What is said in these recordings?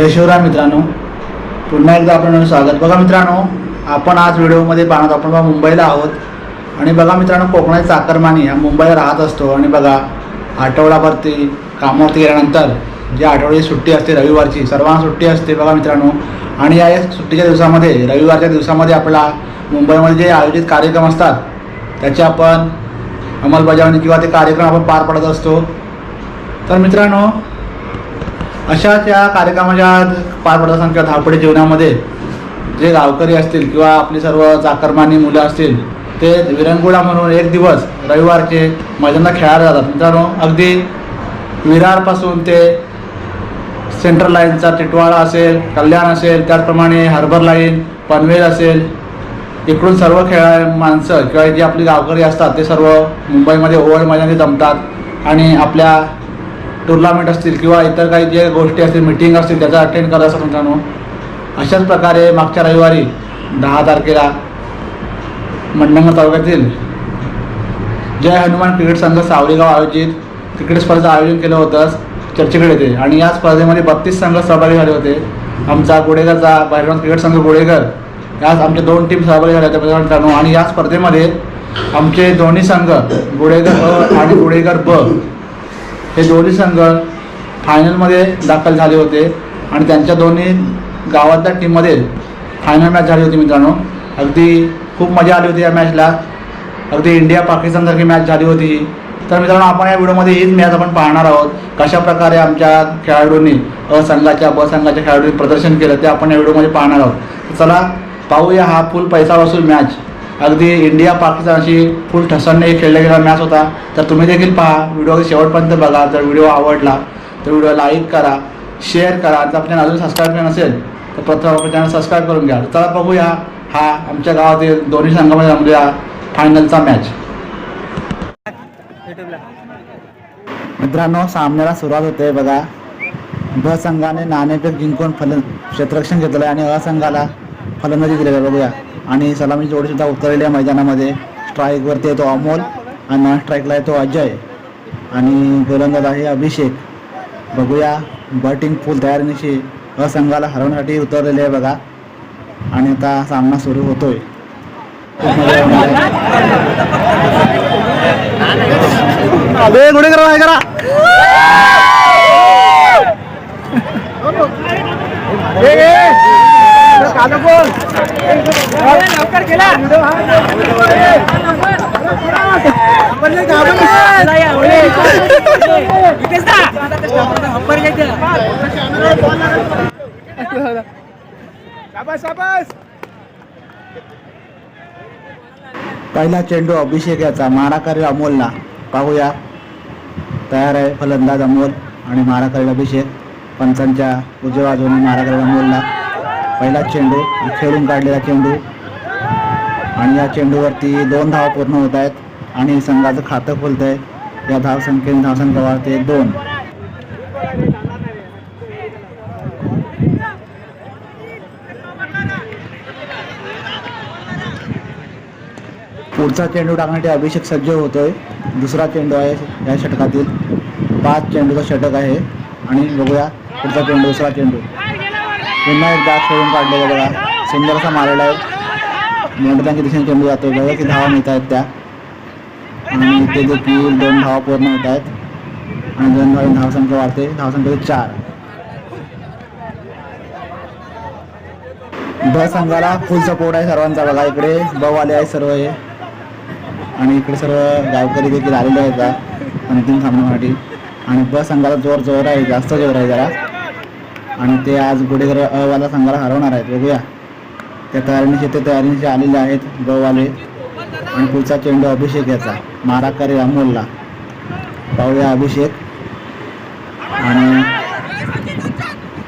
जय शिवराम मित्रांनो. पुन्हा एकदा आपण स्वागत. बघा मित्रांनो आपण आज व्हिडिओमध्ये पाहणार आपण बघा मुंबईला आहोत. आणि बघा मित्रांनो कोकणात चाकरमानी हा मुंबईला राहत असतो. आणि बघा आठवडाभरती कामावरती गेल्यानंतर जी आठवड्याची सुट्टी असते रविवारची सर्वांना सुट्टी असते बघा मित्रांनो. आणि या सुट्टीच्या दिवसामध्ये रविवारच्या दिवसामध्ये आपला मुंबईमध्ये जे आयोजित कार्यक्रम असतात त्याची आपण अंमलबजावणी किंवा ते कार्यक्रम आपण पार पडत असतो. तर मित्रांनो अशाच या कार्यक्रमाच्या पार पडत असताना किंवा धावपडी जीवनामध्ये जे गावकरी असतील किंवा आपली सर्व चाकरमानी मुलं असतील ते विरंगुळा म्हणून एक दिवस रविवारचे मैदानात खेळायला जातात. मित्रांनो अगदी विरारपासून ते सेंट्रल लाईनचा टिटवाळा असेल कल्याण असेल त्याचप्रमाणे हार्बर लाईन पनवेल असेल इकडून सर्व खेळा माणसं किंवा जी आपली गावकरी असतात ते सर्व मुंबईमध्ये ओव्हर मैदानी जमतात आणि आपल्या टुर्नामेंट असतील किंवा इतर काही जे गोष्टी असतील मिटिंग असतील त्याचा अटेंड करा असं मित्रांनो. अशाच प्रकारे मागच्या रविवारी दहा तारखेला मंडंग तालुक्यातील जय हनुमान क्रिकेट संघ सावलीगाव आयोजित क्रिकेट स्पर्धेचं आयोजन केलं होतं चर्चेकडे येते आणि या स्पर्धेमध्ये बत्तीस संघ सहभागी झाले होते. आमचा गोडेगरचा बाहेरून क्रिकेट संघ गोडेगर याच आमच्या दोन टीम सहभागी झाल्या होत्या मित्रांनो. आणि या स्पर्धेमध्ये आमचे दोन्ही संघ गोडेकर अ आणि गोडेकर ब हे दोन्ही संघ फायनलमध्ये दाखल झाले होते आणि त्यांच्या दोन्ही गावातल्या टीममध्ये फायनल मॅच झाली होती मित्रांनो. अगदी खूप मजा आली होती या मॅचला अगदी इंडिया पाकिस्तानसारखी मॅच झाली होती. तर मित्रांनो आपण या व्हिडिओमध्ये हीच मॅच आपण पाहणार आहोत. कशा प्रकारे आमच्या खेळाडूंनी अ संघाच्या ब संघाच्या खेळाडूंनी प्रदर्शन केलं ते आपण या व्हिडिओमध्ये पाहणार आहोत. चला पाहूया हा फुल पैसा वसूल मॅच अगदी इंडिया पाकिस्तानशी फुल ठसाने खेळला गेलेला मॅच होता. तर तुम्ही देखील पहा व्हिडिओ शेवटपर्यंत बघा. जर व्हिडिओ आवडला तर व्हिडिओ लाईक करा शेअर करा. जर आपल्याला अजून सबस्क्राईब केलं नसेल तर प्रथम आपण चॅनल सबस्क्राईब करून घ्या. चला बघूया हा आमच्या गावातील दोन्ही संघामध्ये रमलेला फायनलचा मॅच मित्रांनो सामन्याला सुरुवात होते बघा. ब संघाने नाणेफेक जिंकून फल क्षेत्ररक्षण घेतलं आहे आणि अ संघाला फलंदाजी दिलेली आहे बघूया. आणि सलामी जोडी सुद्धा उतरलेली आहे मैदानामध्ये. स्ट्राईकवरती आहे तो अमोल आणि नॉन स्ट्राईकला आहे तो अजय. आणि गोलंदाज आहे अभिषेक. बघूया. बॅटिंग फुल तयारीनिशी अ संघाला हरवण्यासाठी उतरलेले आहे बघा. आणि आता सामना सुरू होतोय. करा करा. पहिला चेंडू अभिषेक याचा. मारा करेल अमोलला. पाहूया. तयार आहे फलंदाज अमोल आणि मारा करेल अभिषेक. पंचांच्या उजव्या बाजूने मारा करेल अमोलला. पहिला चेंडू खेळून काढलेला चेंडू. आणि या चेंडूवरती दोन धाव पूर्ण होत आहेत आणि संघाचं खातं खुलत आहे या धावसंख्येने धावसंख्या वाढते दोन. पुढचा चेंडू टाकण्यासाठी अभिषेक सज्ज होतोय. दुसरा चेंडू आहे या षटकातील. पाच चेंडूचा षटक आहे. आणि बघूया पुढचा चेंडू दुसरा चेंडू. पुन्हा एकदा खेळून काढले बघा. सुंदर असा मारलेला आहे. मोठ्यांच्या दिशेने चेंडू जातो बघा की धावा मिळत आहेत त्या. आणि ते देखील दोन धावा पूर्ण होत आहेत. आणि दोन धाव धावसंख्या वाढते. धावसंख्या चार. ब संघाला फुल सपोर्ट आहे सर्वांचा. बघा इकडे ब आले आहे सर्व हे. आणि इकडे सर्व गावकरी देखील आलेले आहेत का अंतिम सामन्यासाठी आणि ब संघाला जोर जोर आहे. जास्त जोर आहे जरा. आणि ते आज गुढेकर अवाला वाला संघाला हरवणार आहेत. बघूया. त्या तयारीनिशी ते तयारीनिशी आलेले आहेत गवाले आणि पुढचा चेंडू अभिषेक याचा. मारा करे अमोलला. पाहूया अभिषेक. आणि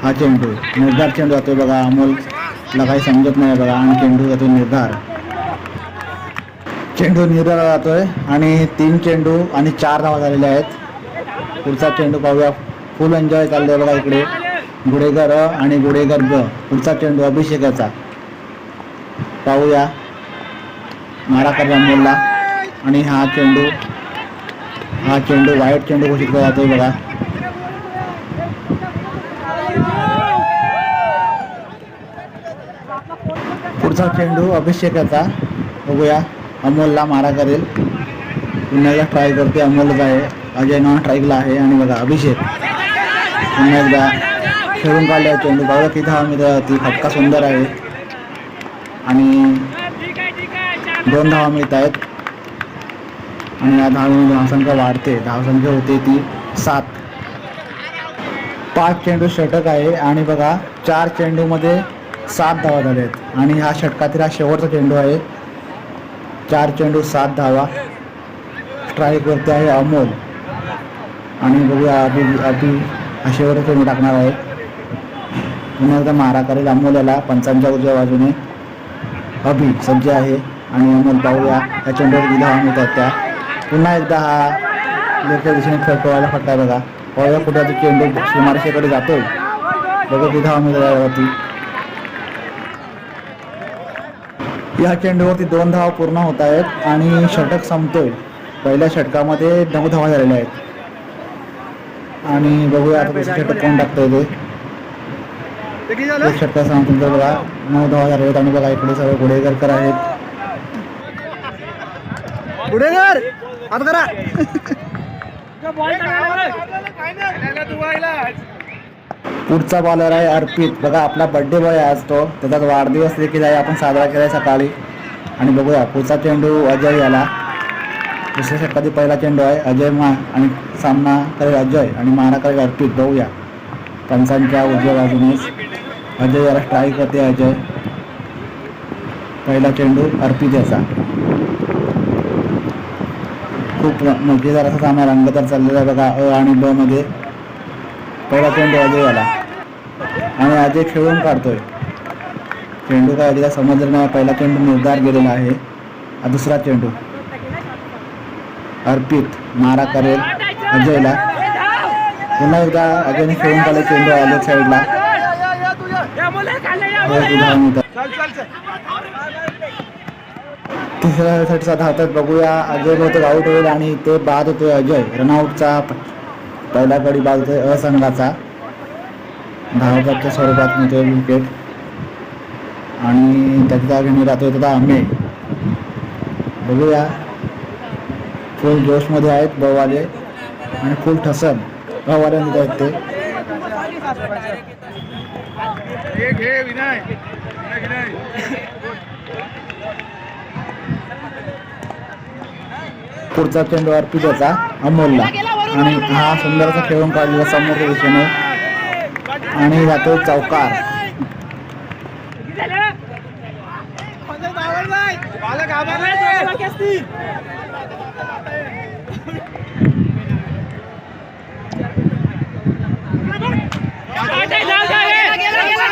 हा चेंडू. निर्धार चेंडू जातोय बघा अमोलला काही समजत नाही बघा. आणि चेंडू जातोय निर्धार. चेंडू निर्धार जातोय आणि तीन चेंडू आणि चार धावा झालेले आहेत. पुढचा चेंडू पाहूया. फुल एन्जॉय चाललंय बघा इकडे. गुडेगर अ आणि गुडेगर ग पुढचा चेंडू अभिषेकाचा. पाहूया. मारा करा अमोलला आणि हा चेंडू हा चेंडू वाईट चेंडू घोषित केला जातोय बघा. पुढचा चेंडू अभिषेकाचा. बघूया. अमोलला मारा करेल. पुन्हा एकदा ट्राय करते अमोलच आहे. अजय नॉन ट्राईकला आहे. आणि बघा अभिषेक. पुन्हा एकदा. खेळून काढल्या चेंडू बघा किती हा मित्र ती फटका सुंदर आहे. आणि दोन धावा मिळत आहेत. आणि या धावांनी धावसंख्या वाढते. धावसंख्या होते ती सात. पाच चेंडू षटक आहे. आणि बघा चार चेंडूमध्ये सात धावा झाल्या आहेत. आणि हा षटकातील हा शेवटचा चेंडू आहे. चार चेंडू सात धावा. स्ट्राईकवरती आहे अमोल. आणि बघूया अभि अभि हा शेवटचा चेंडू टाकणार आहे. पुन्हा एकदा मारा करेल अमोल्याला पंचांच्या उजव्या बाजूने अभि सज्ज आहे आणि अमोल पाहूया या चेंडूवर किती धावा त्या. पुन्हा एकदा हा लेफ्टच्या दिशेने खेळवायला फटला बघा. पाहूया कुठे तो चेंडू सीमारेषेकडे जातोय. बघा किती धावा या चेंडूवरती दोन धावा पूर्ण होत आहेत आणि षटक संपतोय. पहिल्या षटकामध्ये नऊ धावा झालेल्या आहेत. आणि बघूया आता दुसरं षटक कोण टाकतोय ते. एक सांगतो बघा नऊ धावा झाले आहेत आणि बघा इकडे सर्व गुडेकरकर आहेत. गुडेकर करा. पुढचा बॉलर आहे अर्पित. बघा आपला बर्थडे बॉय आज तो. त्याचा वाढदिवस देखील आहे. आपण साजरा केला सकाळी. आणि बघूया पुढचा चेंडू अजय याला. दुसऱ्या षटकातील पहिला चेंडू आहे अजय मा आणि सामना करेल अजय आणि मारा करेल अर्पित. बघूया. पंचांच्या उजव्या बाजूनेच अजय याला स्ट्राईक करते अजय पहिला चेंडू अर्पित याचा खूप मजेदार असा सामना रंगतदार चाललेला आहे बघा अ आणि ब मध्ये. पहिला चेंडू अजय आला आणि अजय खेळून काढतोय. चेंडू काय अजयला समजलं नाही पहिला चेंडू निर्धार गेलेला आहे. दुसरा चेंडू. अर्पित मारा करेल अजयला. पुन्हा एकदा अजयने खेळून काढले चेंडू आले साईडला तिसऱ्यासाठी धावतात बघूया. अजय बहुतेक आउट होईल आणि ते बाद होतोय अजय. रनआउटचा पहिला कडी बाद होतोय असंघाचा. धावपटच्या स्वरूपात मिळतोय विकेट आणि त्याच्या जागेने राहतोय त्याचा आंबे बघूया. फुल जोशमध्ये आहेत बवाले आणि फुल ठसन. बवाले आहेत ते. पुढचा चेंडू अर्पित याचा अमोलला आणि हा सुंदर असा खेळून काढलेला समोरच्या दिशेने आणि जातो चौकार.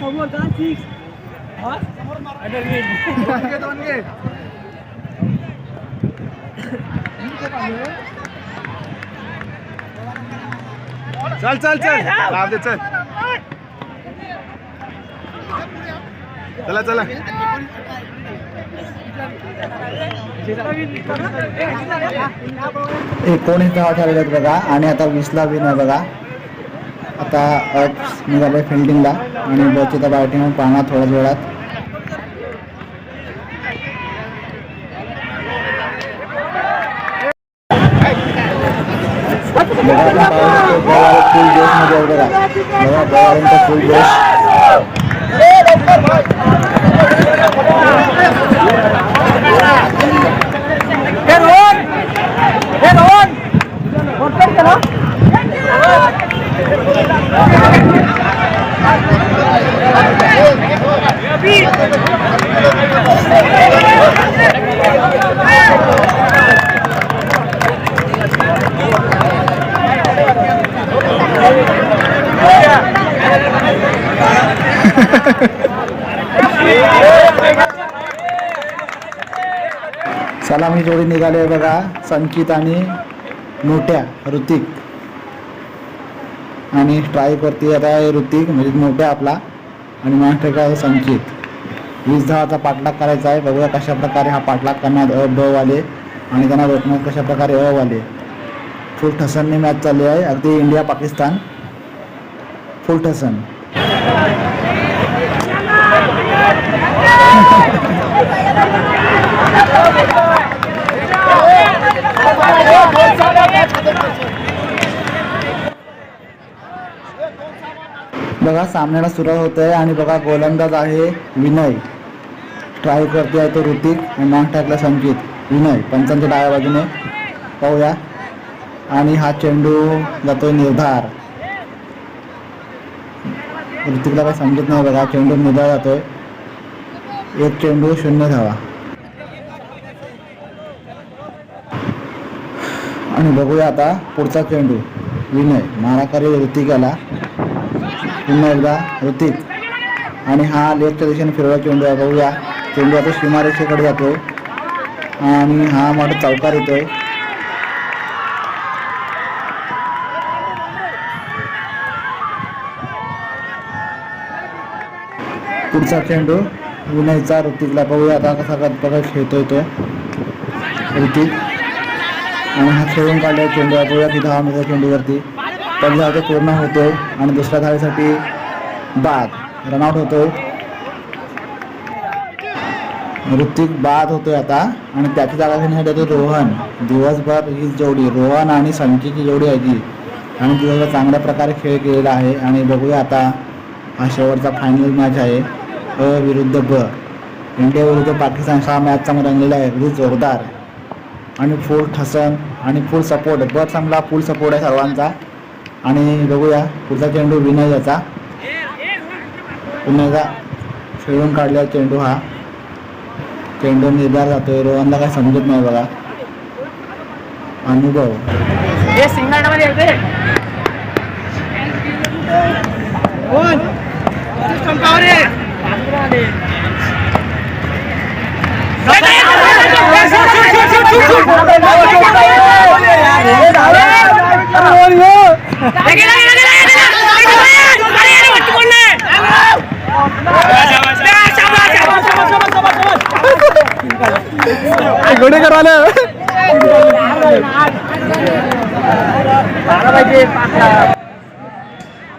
समोर का सिक्स चल चल चल. दे चल. चला चला. एकोणीस धावा ठरवले आहेत बघा आणि आता वीसला विन आहे बघा. आता अप निघाले फिल्डिंगला आणि बची बॅटिंग पाहणार थोड्याच वेळात बघा आपण पाहू शकतो बॉल फुल जोशमध्ये आहे बघा बघा बॉलांचा फुल जोश सलामी जोडी निघाली आहे बघा. संकित आणि मोठ्या ऋतिक. आणि स्ट्राईकवरती आता आहे ऋतिक म्हणजे मोठ्या आपला. आणि महाराष्ट्र आहे? संकित. वीस धावाचा पाठलाग करायचा आहे. बघूया कशा प्रकारे हा पाठलाग करणार अ ब आले आणि त्यांना रोखण्यात कशा प्रकारे अ आले फुल ठसनने मॅच चालली आहे. अगदी इंडिया पाकिस्तान फुल ठसन. बघा सामन्याला सुरुवात होत आहे आणि बघा गोलंदाज आहे विनय. ट्राय करते आहे तो ऋतिक आणि नाक टाकला संकेत. विनय पंचांच्या डाव्या बाजूने. पाहूया. आणि हा चेंडू जातोय निर्धार. ऋतिकला काही समजत नाही बघा चेंडू निर्धार जातोय. एक चेंडू शून्य धावा. आणि बघूया आता पुढचा चेंडू विनय. माराकारी ऋतिकाला. पुन्हा एकदा ऋतिक. आणि हा लेफ्टच्या दिशेने फिरवला चेंडू आहे. बघूया. चेंडू आता सीमारेषेकडे जातो आणि हा मोठा चौकार येतोय. पुढचा चेंडू विनयचा ऋतिकला. बघूया आता कसा प्रकारे खेळतोय तो. ऋतिक. आणि हा खेळून काढले चेंडू आहे की दहा मीटर चेंडूवरती. पहिल्या धाव पूर्ण होतो आणि दुसऱ्या धावेसाठी बाद रनआउट होतो ऋतिक बाद होतोय आता आणि त्याची जागा घेण्यासाठी येतो रोहन. दिवसभर ही जोडी रोहन आणि संचीची जोडी आहे ती आणि दिवसभर चांगल्या प्रकारे खेळ केलेला आहे. आणि बघूया आता हा शेवटचा फायनल मॅच आहे. अ विरुद्ध ब. इंडिया विरुद्ध पाकिस्तान हा मॅच चांगला रंगलेला आहे. अगदी जोरदार. आणि फुल ठसन आणि फुल सपोर्ट बर चांगला फुल सपोर्ट आहे सर्वांचा. आणि बघूया पुढचा चेंडू विनय याचा एकदा खेळून काढलेला चेंडू हा. चेंडू निर्धार जातोय. रोहनला काय समजत नाही बघा. अनुभव. हे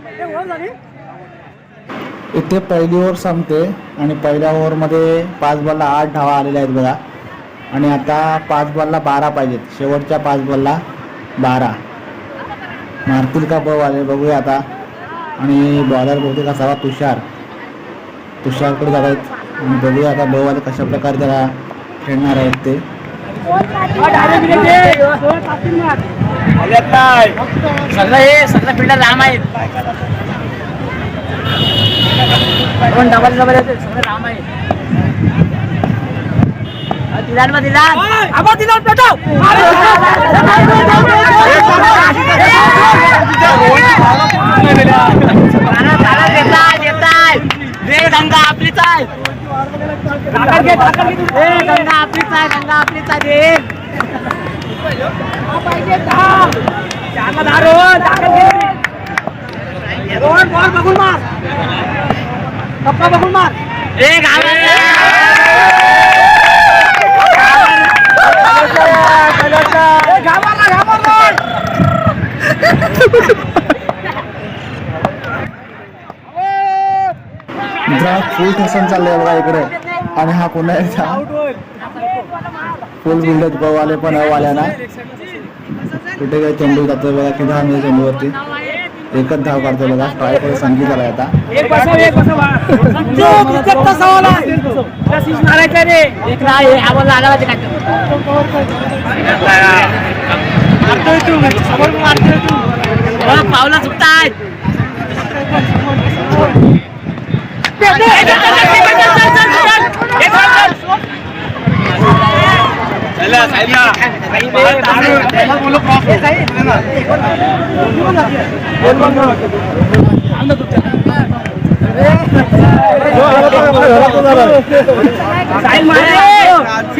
सिंगलमध्ये इथे पहिली ओव्हर संपते आणि पहिल्या ओव्हरमध्ये पाच बॉलला आठ धावा आलेल्या आहेत बघा. आणि आता पाच बॉलला बारा पाहिजेत. शेवटच्या पाच बॉलला बारा. मारतील का बॉल आले बघूया आता. आणि बॉलर बहुतेक असावा तुषार. तुषारकडे जात आहेत. आणि बघूया आता बॉल आले कशा प्रकारे त्याला खेळणार आहेत ते. सगळं हे सगळं फिल्डर राम आहेत. डबल डबल सगळं राम आहे दिलान मग दिलान आबा दिलान पेटव गंगा आपलीच आहे ए, गंगा आपलीच आहे गंगा आपलीच आहे दे चारला दहा रोहन ताकद घे रोहन बॉल बघून मार कप्पा बघून मार एक फुल ठसन चाललंय बघा इकडे. आणि हा पुन्हा एकदा फुल बिल्डर गवाले पण वाल्या ना कुठे काय चेंडू जातोय बघा किती हा म्हणजे चेंडूवरती? एकच धाव काढतोय बघा ट्राय करून संगीत आलाय आता. एक बसव एक बसव संजू किती तसावला कशीच मारायचं रे एक ना हे आवाज लागला ते काय मारतोय तू समोर मारतोय तू मला पावला सुटताय साहिल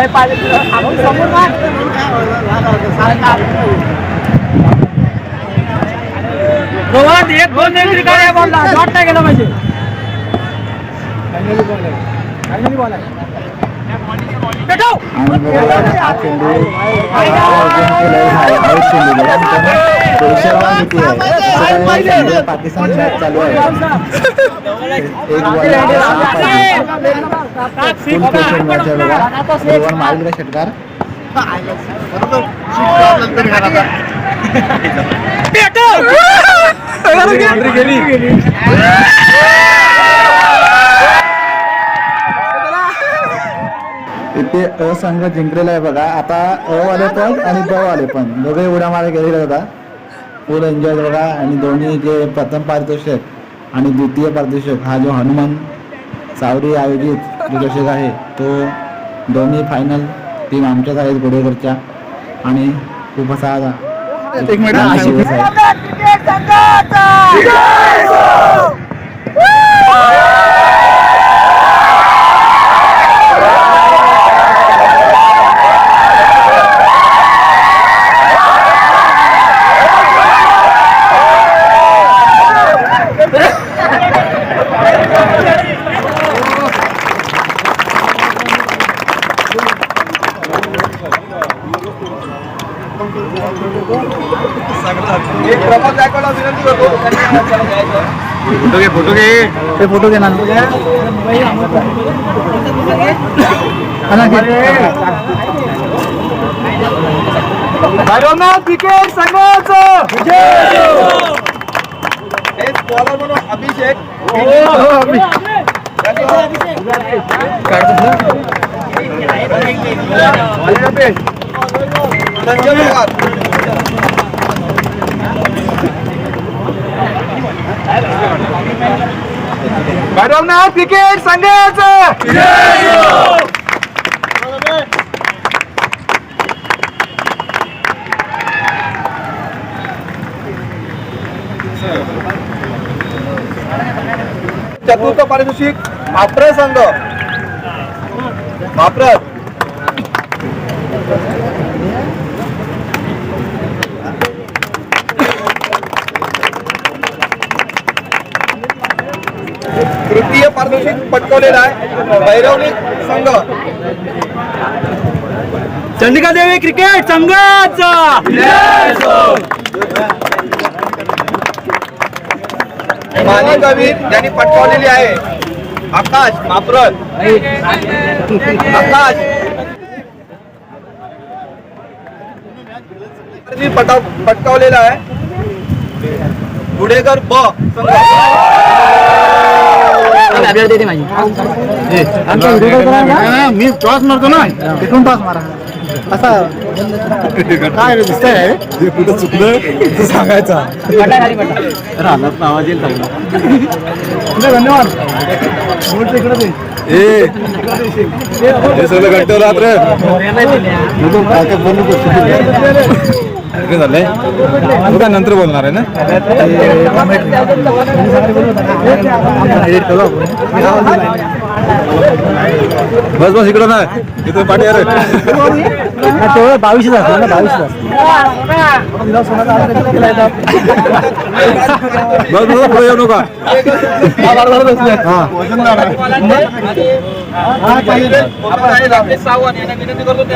एक साइड ना लय पाहिजे आपण समोर मार रोहन एक दोन एंट्री काय बॉलला शॉट नाही गेला पाहिजे पेटव आणि बघा हा चेंडू अर्जुन केलाय आहे आउट चेंडू बघा मित्रांनो दोनशे रन किती आहे तसं काय इंडिया पाकिस्तान मॅच चालू आहे एक बॉल मारेल का षटकार इथे अ संघ जिंकलेला आहे बघा. आता अ आले पण आणि ब आले पण. दोघे उड्या मारा गेलेले होता फुल एन्जॉय बघा आणि दोन्ही जे प्रथम पारितोषिक आणि द्वितीय पारितोषिक हा जो हनुमान सावरी आयोजित चषक आहे तो दोन्ही फायनल टीम आमच्याच आहेत गोडेकरच्या आणि खूप असा एक minute. foto ke? Eh foto ke nanti ya? Anak ke? Karena tiket sangat sah. Kartu. Kartu. Kartu. Kartu. Kartu. Kartu. Kartu. Kartu. Kartu. Kartu. Kartu. Kartu. Kartu. Kartu. Bhairavnath cricket संघाचं चतुर्थ पारितोषिक मात्र संघ। मात्र तृतीय पारितोषिक पटकवलेला आहे. भैरवनी संघ. चंदिका देवी क्रिकेट संघाचा. मानी कवीर यांनी पटकावलेली आहे. आकाश माप्रत. आकाश. पटाव पटकावलेला आहे. गुडेकर ब. संघ मी टॉस मारतो ना. तिथून टॉस मारा. असा काय रे दिसतंय? कुठं चुकलं? तू सांगायचा. राहणार आवाज येईल चांगला. धन्यवाद. बोलतो इकडे ते. ए हे सगळं घट्ट रात्र झालंय तू काय नंतर बोलणार आहे ना? बस बस इकडं नाही. इथं पाठी अरे बावीसच असणार ना बावीसच बस बस पुढे येऊ नका. सावंत यांना विनंती करतो ते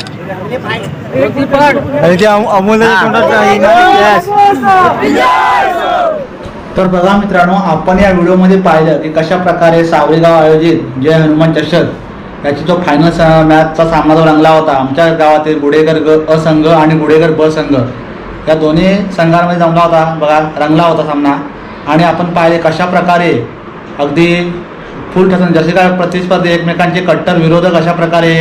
तर बघा मित्रांनो आपण या व्हिडिओमध्ये पाहिलं की कशा प्रकारे सावरेगाव आयोजित जय हनुमान चषक याची जो फायनल मॅचचा सामना जो रंगला होता आमच्या गावातील गुडेकर ग अ संघ आणि गुडेकर ब संघ या दोन्ही संघांमध्ये जमला होता. बघा रंगला होता सामना. आणि आपण पाहिले कशा प्रकारे अगदी फुल ठसन जसे काय प्रतिस्पर्धी एकमेकांचे कट्टर विरोधक अशा प्रकारे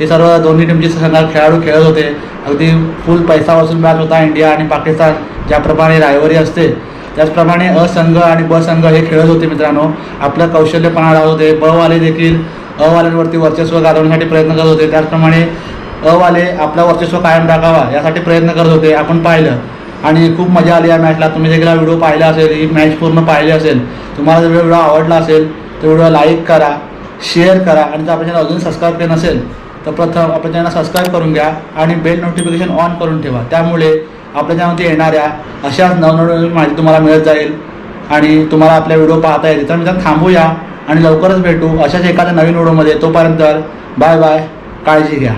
हे सर्व दोन्ही टीमचे संघात खेळाडू खेळत होते. अगदी फुल पैसा वसूल मॅच होता इंडिया आणि पाकिस्तान ज्याप्रमाणे रायवरी असते. त्याचप्रमाणे असंघ आणि ब संघ हे खेळत होते मित्रांनो. आपलं कौशल्यपणा लावत होते. बवाले वाले देखील अ वर्चस्व गाजवण्यासाठी प्रयत्न करत होते. त्याचप्रमाणे अ वाले वर्चस्व कायम राखावा यासाठी प्रयत्न करत होते. आपण पाहिलं. आणि खूप मजा आली या मॅचला तुम्ही देखील हा व्हिडिओ पाहिला असेल. ही मॅच पूर्ण पाहिली असेल. तुम्हाला जर व्हिडिओ आवडला असेल तेवढं लाईक करा शेअर करा. आणि जर आपल्या चॅनल अजून सबस्क्राईब केलं नसेल तर प्रथम आपल्या चॅनल सबस्क्राईब करून घ्या आणि बेल नोटिफिकेशन ऑन करून ठेवा. त्यामुळे आपल्या चॅनलमध्ये येणाऱ्या अशाच नवनवीन माहिती तुम्हाला मिळत जाईल आणि तुम्हाला आपल्या व्हिडिओ पाहता येईल तर मित्रांनो थांबूया आणि लवकरच भेटू अशाच एखाद्या नवीन व्हिडिओमध्ये तोपर्यंत बाय बाय काळजी घ्या.